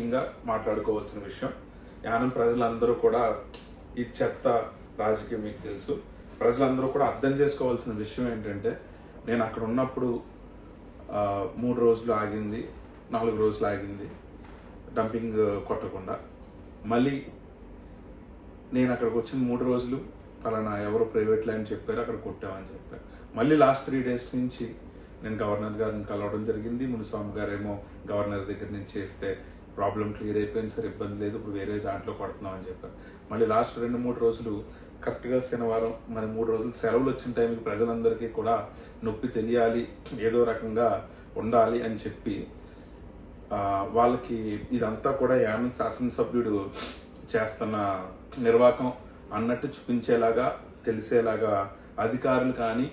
ముఖ్యంగా మాట్లాడుకోవాల్సిన విషయం. యానం ప్రజలందరూ కూడా ఈ చెత్త రాజకీయం మీకు తెలుసు. ప్రజలందరూ కూడా అర్థం చేసుకోవాల్సిన విషయం ఏంటంటే నేను అక్కడ ఉన్నప్పుడు మూడు రోజులు ఆగింది నాలుగు రోజులు ఆగింది డంపింగ్ కొట్టకుండా. మళ్ళీ నేను అక్కడికి వచ్చిన మూడు రోజులు పలానా ఎవరో ప్రైవేట్ లైన్ చెప్పారు అక్కడ కొట్టామని చెప్పారు. మళ్ళీ లాస్ట్ త్రీ డేస్ నుంచి నేను గవర్నర్ గారిని కలవడం జరిగింది. మునిస్వామి గారు ఏమో గవర్నర్ దగ్గర నుంచి చేస్తే ప్రాబ్లం క్లియర్ అయిపోయింది సార్ ఇబ్బంది లేదు ఇప్పుడు వేరే దాంట్లో పడుతున్నాం అని చెప్పారు. మళ్ళీ లాస్ట్ రెండు మూడు రోజులు కరెక్ట్గా శనివారం మరి మూడు రోజులు సెలవులు వచ్చిన టైంకి ప్రజలందరికీ కూడా నొప్పి తెలియాలి ఏదో రకంగా ఉండాలి అని చెప్పి వాళ్ళకి ఇదంతా కూడా యానం శాసనసభ్యుడు చేస్తున్న నిర్వాహకం అన్నట్టు చూపించేలాగా తెలిసేలాగా అధికారులు కానీ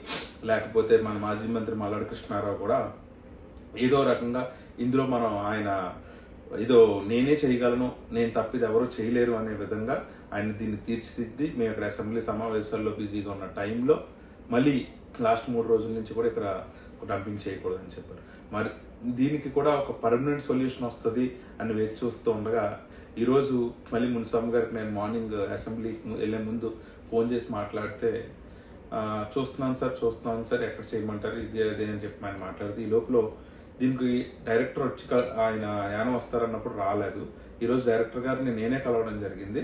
లేకపోతే మన మాజీ మంత్రి మల్లాడి కృష్ణారావు కూడా ఏదో రకంగా ఇందులో మనం ఆయన ఏదో నేనే చేయగలను నేను తప్పిది ఎవరో చేయలేరు అనే విధంగా ఆయన దీన్ని తీర్చిదిద్ది మేము ఇక్కడ అసెంబ్లీ సమావేశాల్లో బిజీగా ఉన్న టైంలో మళ్ళీ లాస్ట్ మూడు రోజుల నుంచి కూడా ఇక్కడ డంపింగ్ చేయకూడదని చెప్పారు. మరి దీనికి కూడా ఒక పర్మనెంట్ సొల్యూషన్ వస్తుంది అని వేచి చూస్తూ ఉండగా ఈరోజు మళ్ళీ మున్స్వామి గారికి నేను మార్నింగ్ అసెంబ్లీకి వెళ్ళే ముందు ఫోన్ చేసి మాట్లాడితే చూస్తున్నాను సార్ చూస్తున్నాను సార్ ఎక్కడ చేయమంటారు ఇది అదే అని చెప్పి ఆయన మాట్లాడితే ఈ లోపల దీనికి డైరెక్టర్ వచ్చి ఆయన యానం వస్తారన్నప్పుడు రాలేదు. ఈరోజు డైరెక్టర్ గారిని నేనే కలవడం జరిగింది.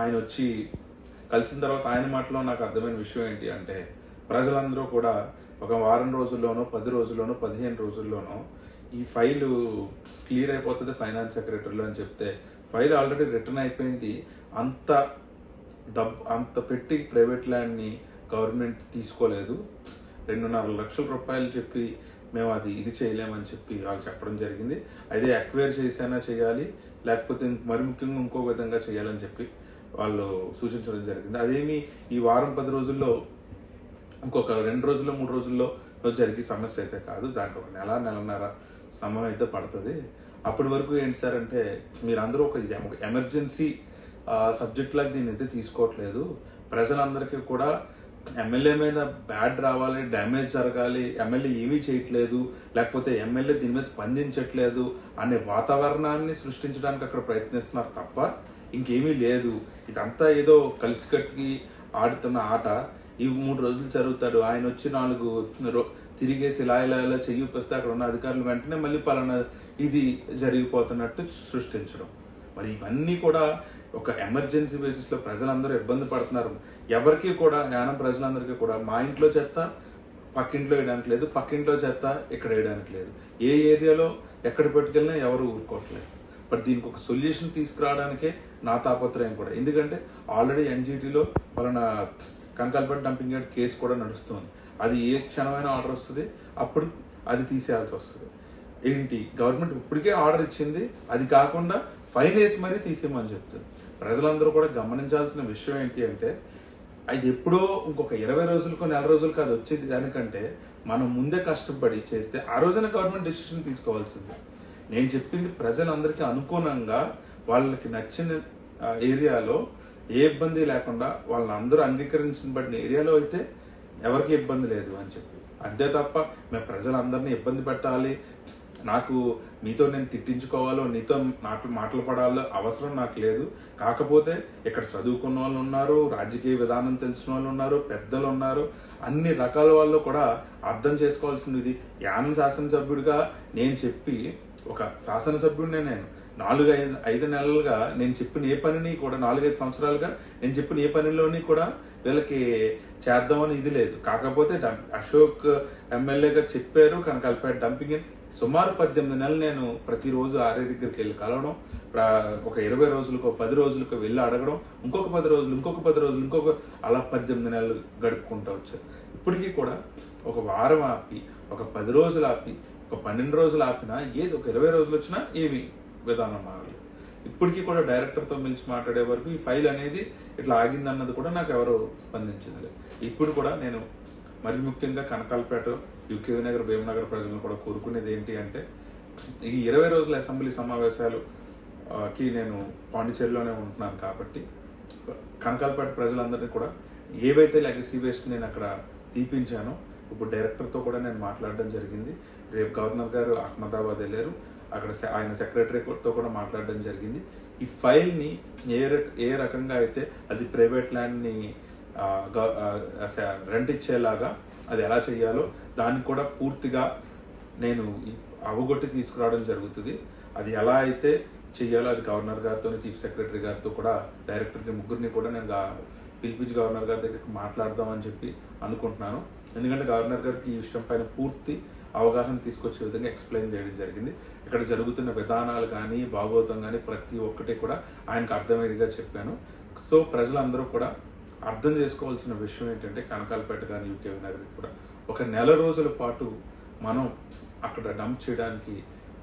ఆయన వచ్చి కలిసిన తర్వాత ఆయన మాటలో నాకు అర్థమైన విషయం ఏంటి అంటే ప్రజలందరూ కూడా ఒక వారం రోజుల్లోనో పది రోజుల్లోనో పదిహేను రోజుల్లోనో ఈ ఫైలు క్లియర్ అయిపోతుంది ఫైనాన్స్ సెక్రటరీలో అని చెప్తే ఫైల్ ఆల్రెడీ రిటర్న్ అయిపోయింది. అంత డబ్ అంత పెట్టి ప్రైవేట్ ల్యాండ్ని గవర్నమెంట్ తీసుకోలేదు. రెండున్నర లక్షల రూపాయలు చెప్పి మేము అది ఇది చేయలేమని చెప్పి వాళ్ళు చెప్పడం జరిగింది. అయితే అక్వైర్ చేసైనా చేయాలి లేకపోతే మరి ముఖ్యంగా ఇంకో విధంగా చేయాలని చెప్పి వాళ్ళు సూచించడం జరిగింది. అదేమి ఈ వారం పది రోజుల్లో ఇంకొక రెండు రోజుల్లో మూడు రోజుల్లో జరిగే సమస్య అయితే కాదు. దానికి ఒక నెల నెలన్నర సమయం అయితే పడుతుంది. అప్పటి వరకు ఏంటి సార్ అంటే మీరందరూ ఒక ఇది ఒక ఎమర్జెన్సీ సబ్జెక్ట్ లాగా దీన్ని అయితే తీసుకోవట్లేదు. ప్రజలందరికీ కూడా ఎమ్మెల్యే మీద బ్యాడ్ రావాలి డ్యామేజ్ జరగాలి ఎమ్మెల్యే ఏమీ చేయట్లేదు లేకపోతే ఎమ్మెల్యే దీని మీద స్పందించట్లేదు అనే వాతావరణాన్ని సృష్టించడానికి అక్కడ ప్రయత్నిస్తున్నారు తప్ప ఇంకేమీ లేదు. ఇదంతా ఏదో కలిసికట్టుకి ఆడుతున్న ఆట. ఈ మూడు రోజులు జరుగుతాడు. ఆయన వచ్చి నాలుగు తిరిగేసి ఇలా ఇలా ఇలా చెయ్యిపిస్తే అక్కడ ఉన్న అధికారులు వెంటనే మళ్ళీ పలానా ఇది జరిగిపోతున్నట్టు సృష్టించడం. మరి ఇవన్నీ కూడా ఒక ఎమర్జెన్సీ బేసిస్లో ప్రజలందరూ ఇబ్బంది పడుతున్నారు. ఎవరికి కూడా యానం ప్రజలందరికీ కూడా మా ఇంట్లో చెత్త పక్కింట్లో వేయడానికి లేదు పక్కింట్లో చెత్త ఇక్కడ వేయడానికి లేదు. ఏ ఏరియాలో ఎక్కడ పెట్టుకెళ్ళినా ఎవరు ఊరుకోవట్లేదు. బట్ దీనికి ఒక సొల్యూషన్ తీసుకురావడానికే నా తాపత్రయం కూడా. ఎందుకంటే ఆల్రెడీ ఎన్జీటీలో మన కనకాలపేట డంపింగ్ యార్డ్ కేసు కూడా నడుస్తుంది. అది ఏ క్షణమైన ఆర్డర్ వస్తుంది. అప్పుడు అది తీసేయాల్సి వస్తుంది. ఏంటి? గవర్నమెంట్ ఇప్పటికే ఆర్డర్ ఇచ్చింది. అది కాకుండా ఫైన్ వేసి మరీ తీసేయమని చెప్తుంది. ప్రజలందరూ కూడా గమనించాల్సిన విషయం ఏంటి అంటే అది ఎప్పుడో ఇంకొక ఇరవై రోజులకో నెల రోజులకి అది వచ్చేది దానికంటే మనం ముందే కష్టపడి చేస్తే ఆ రోజున గవర్నమెంట్ డెసిషన్ తీసుకోవాల్సింది. నేను చెప్పింది ప్రజలందరికీ అనుగుణంగా వాళ్ళకి నచ్చిన ఏరియాలో ఏ ఇబ్బంది లేకుండా వాళ్ళని అందరూ అంగీకరించబడిన ఏరియాలో అయితే ఎవరికి ఇబ్బంది లేదు అని చెప్పి. అంతే తప్ప మేము ప్రజలందరినీ ఇబ్బంది పెట్టాలి నాకు మీతో నేను తిట్టించుకోవాలో నీతో మాటలు మాటలు పడాలో అవసరం నాకు లేదు. కాకపోతే ఇక్కడ చదువుకున్న వాళ్ళు ఉన్నారు రాజకీయ విధానం తెలిసిన వాళ్ళు ఉన్నారు పెద్దలు ఉన్నారు. అన్ని రకాల వాళ్ళు కూడా అర్థం చేసుకోవాల్సింది ఇది. యానం శాసనసభ్యుడిగా నేను చెప్పి ఒక శాసనసభ్యుడినే నేను. నాలుగు ఐదు ఐదు నెలలుగా నేను చెప్పిన ఏ పనిని కూడా నాలుగైదు సంవత్సరాలుగా నేను చెప్పిన ఏ పనిలోని కూడా వీళ్ళకి చేద్దామని ఇది లేదు. కాకపోతే అశోక్ ఎమ్మెల్యేగా చెప్పారు కనకాలపేట డంపింగ్ సుమారు పద్దెనిమిది నెలలు నేను ప్రతిరోజు ఆర్య దగ్గరికి వెళ్ళి కలవడం ఒక ఇరవై రోజులకు పది రోజులకు వెళ్ళి అడగడం ఇంకొక పది రోజులు ఇంకొక పది రోజులు ఇంకొక అలా పద్దెనిమిది నెలలు గడుపుకుంటూ వచ్చారు ఇప్పటికీ కూడా ఒక వారం ఆపి ఒక పది రోజులు ఆపి ఒక పన్నెండు రోజులు ఆపినా ఏది ఒక ఇరవై రోజులు వచ్చినా ఏమి విధానం మారలేదు. ఇప్పటికీ కూడా డైరెక్టర్తో మించి మాట్లాడే వరకు ఈ ఫైల్ అనేది ఇట్లా ఆగింది అన్నది కూడా నాకు ఎవరు స్పందించింది ఇప్పుడు కూడా నేను మరి ముఖ్యంగా కనకాలపేట యూకే నగర్ భీమనగర్ ప్రజలను కూడా కోరుకునేది ఏంటి అంటే ఈ ఇరవై రోజుల అసెంబ్లీ సమావేశాలు కి నేను పాండిచేరిలోనే ఉంటున్నాను కాబట్టి కనకాలపేట ప్రజలందరినీ కూడా ఏవైతే లెగసీ వేస్ట్ నేను అక్కడ తీపించానో ఇప్పుడు డైరెక్టర్తో కూడా నేను మాట్లాడడం జరిగింది. రేపు గవర్నర్ గారు అహ్మదాబాద్ వెళ్ళారు. అక్కడ ఆయన సెక్రటరీతో కూడా మాట్లాడడం జరిగింది. ఈ ఫైల్ని ఏ ర- ఏ రకంగా అయితే అది ప్రైవేట్ ల్యాండ్ని రెంట్ ఇచ్చేలాగా అది ఎలా చేయాలో దాన్ని కూడా పూర్తిగా నేను అవగొట్టి తీసుకురావడం జరుగుతుంది. అది ఎలా అయితే చెయ్యాలో అది గవర్నర్ గారితో చీఫ్ సెక్రటరీ గారితో కూడా డైరెక్టర్ని ముగ్గురిని కూడా నేను పిలిపించి గవర్నర్ గారి దగ్గరికి మాట్లాడదామని చెప్పి అనుకుంటున్నాను. ఎందుకంటే గవర్నర్ గారికి ఈ విషయం పైన పూర్తి అవగాహన తీసుకొచ్చే విధంగా ఎక్స్ప్లెయిన్ చేయడం జరిగింది. ఇక్కడ జరుగుతున్న విధానాలు కానీ భాగవతం కానీ ప్రతి ఒక్కటి కూడా ఆయనకు అర్థమయ్యేదిగా చెప్పాను. సో ప్రజలందరూ కూడా అర్థం చేసుకోవాల్సిన విషయం ఏంటంటే కనకాలపేట కానీ యూకే నగర్ కూడా ఒక నెల రోజుల పాటు మనం అక్కడ డంప్ చేయడానికి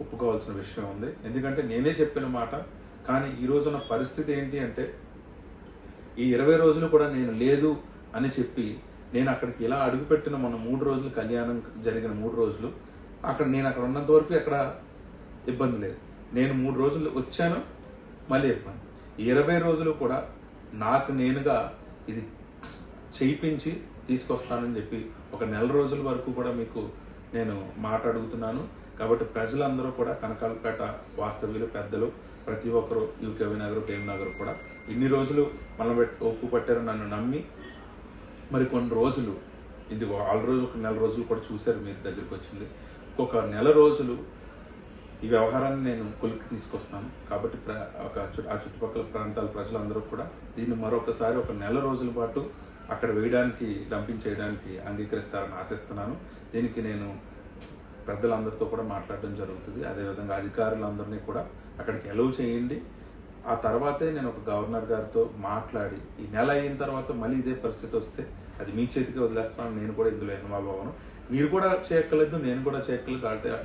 ఒప్పుకోవాల్సిన విషయం ఉంది. ఎందుకంటే నేనే చెప్పిన మాట కానీ ఈ రోజున పరిస్థితి ఏంటి అంటే ఈ ఇరవై రోజులు కూడా నేను లేదు అని చెప్పి నేను అక్కడికి ఇలా అడుగుపెట్టిన మన మూడు రోజులు కళ్యాణం జరిగిన మూడు రోజులు అక్కడ నేను అక్కడ ఉన్నంత వరకు ఎక్కడ ఇబ్బంది లేదు. నేను మూడు రోజులు వచ్చాను మళ్ళీ ఇబ్బంది. ఈ ఇరవై రోజులు కూడా నాకు నేనుగా ఇది చేయించి తీసుకొస్తానని చెప్పి ఒక నెల రోజుల వరకు కూడా మీకు నేను మాట అడుగుతున్నాను. కాబట్టి ప్రజలందరూ కూడా కనకాలపేట వాస్తవ్యులు పెద్దలు ప్రతి ఒక్కరు యూకే నగర్ ప్రేమ్ నగర్ కూడా ఇన్ని రోజులు మనం ఒప్పు పట్టారు నన్ను నమ్మి మరి కొన్ని రోజులు ఇది ఆల్ ఒక నెల రోజులు కూడా చూశారు మీరు దగ్గరికి వచ్చింది. ఒక నెల రోజులు ఈ వ్యవహారాన్ని నేను కొలిక్కి తీసుకొస్తాను. కాబట్టి ప్ర- ఒక చు- ఆ చుట్టుపక్కల ప్రాంతాల ప్రజలందరూ కూడా దీన్ని మరొకసారి ఒక నెల రోజుల పాటు అక్కడ వేయడానికి డంపింగ్ చేయడానికి అంగీకరిస్తారని ఆశిస్తున్నాను. దీనికి నేను పెద్దలందరితో కూడా మాట్లాడడం జరుగుతుంది. అదేవిధంగా అధికారులందరినీ కూడా అక్కడికి ఎలవ్ చేయండి. ఆ తర్వాతే నేను ఒక గవర్నర్ గారితో మాట్లాడి ఈ నెల అయిన తర్వాత మళ్ళీ ఇదే పరిస్థితి వస్తే అది మీ చేతికి వదిలేస్తున్నాను. నేను కూడా ఇందులో ఇన్వాల్వ్ అవ్వను. మీరు కూడా చేయక్కర్లేదు నేను కూడా చేయక్కర్లేదు. అంటే